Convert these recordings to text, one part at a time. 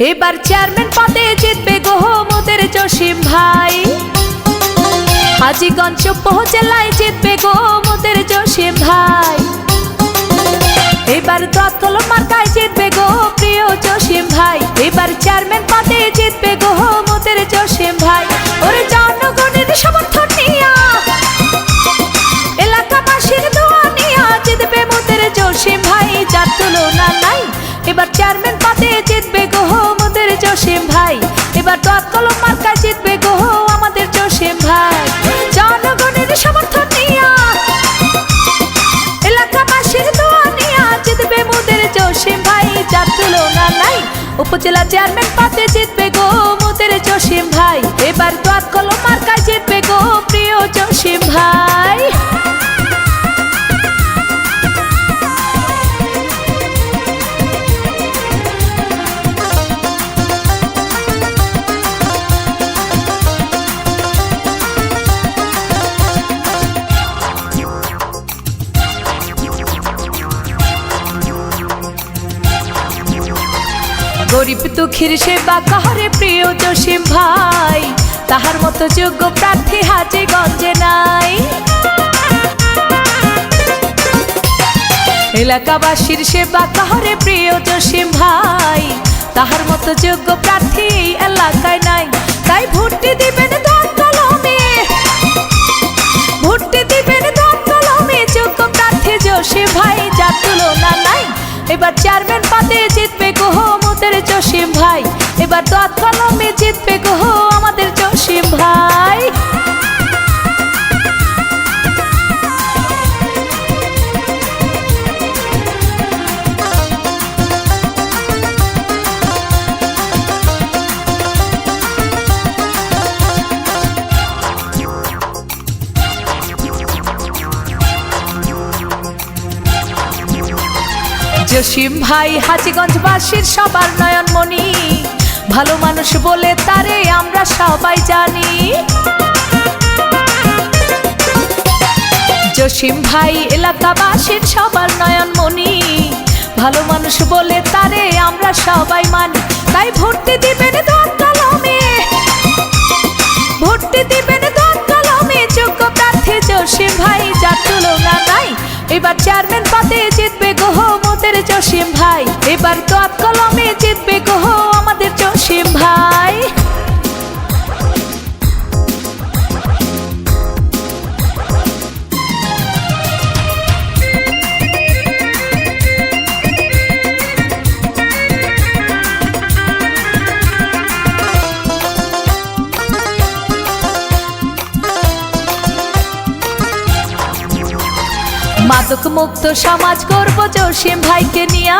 এবার চেয়ারম্যান পদে জিতবে গো মোদের জসিম ভাই। হাজিগঞ্জ উপজেলায় জিতবে গো মোদের জসিম ভাই। এবার দখল মার্কায় জিতবে গো প্রিয় জসিম ভাই। এবার চেয়ারম্যান পদে জিতবে গো মোদের জসিম ভাই। ওরে জনগণের সমর্থন নিয়া, এলাকাবাসীর দোয়া নিয়া জিতবে মোদের জসিম ভাই। যার তুলনা নাই, এবার চেয়ারম্যান পদে জসিম ভাই। এবার দখল মার্কায় জিতবে গো আমাদের জসিম ভাই। জনগণের সমর্থন এলাকাবাসীর জিতবে মোদের জসিম ভাই। যার তুলনা নাই, উপজেলা চেয়ারম্যান পদে জিতবে গো মোদের জসিম ভাই। এবার দোয়াত কলম মার্কায় জিতবে গো প্রিয় জসিম ভাই। গরিব দুঃখীর সেবা কাহারে প্রিয় জসিম ভাই? তাহার মতো যোগ্য প্রার্থী হাজে গঞ্জে নাই। এলাকাবাসীর সেবা কাহারে প্রিয় জসিম ভাই? তাহার মতো যোগ্য প্রার্থী এলাকায় নাই। তাই ভোটটি দিবেন যোগ্য প্রার্থী ভাই নাই। এবার চেয়ারম্যান পাতে জিতবে গো মোদের জসিম ভাই। এবার তো কলমে জিতবে গো আমাদের জসিম ভাই। জসিম ভাই হাজিগঞ্জ হাজিগঞ্জবাসীর সবার নয়নমণি। ভালো মানুষ বলে তারে আমরা সবাই জানি। জসিম ভাই, এলাকাবাসীর সবার নয়নমণি। ভালো মানুষ বলে তারে আমরা সবাই মানি। তাই ভর্তি দিবেন কলমে। ভর্তি দিবেন কলমে। যোগ্য প্রার্থী জসিম ভাই, যার তুলনা নাই। এবার চেয়ারম্যান পদে জিতবে গো মোদের জসিম ভাই। এবার দর কলমে জিতবে গো আমাদের জসিম ভাই। মাদক মুক্ত সমাজ করব জসিম ভাইকে নিয়া।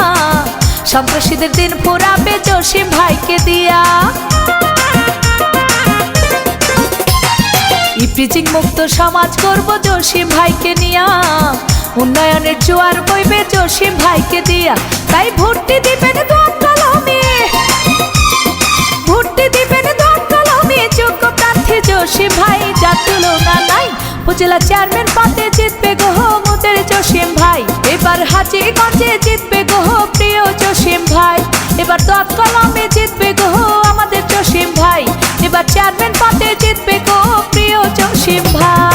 সন্ত্রাসীদের দিন পোড়াবে জসিম ভাইকে দিয়া। ইপ্রিজিং মুক্ত সমাজ করব জসিম ভাইকে নিয়া। উন্নয়নের জোয়ার বইবে জসিম ভাইকে দিয়া। তাই ভর্তি দিবেন উপজেলা চেয়ারম্যান পদে জিতবে গোহ মোদের জসিম ভাই। এবার হাজি গঞ্জে জিতবে গোহ প্রিয় জসিম ভাই। এবার দত কলমে জিতবে গোহ আমাদের জসিম ভাই। এবার চেয়ারম্যান পদে জিতবে গোহ প্রিয় জসিম ভাই।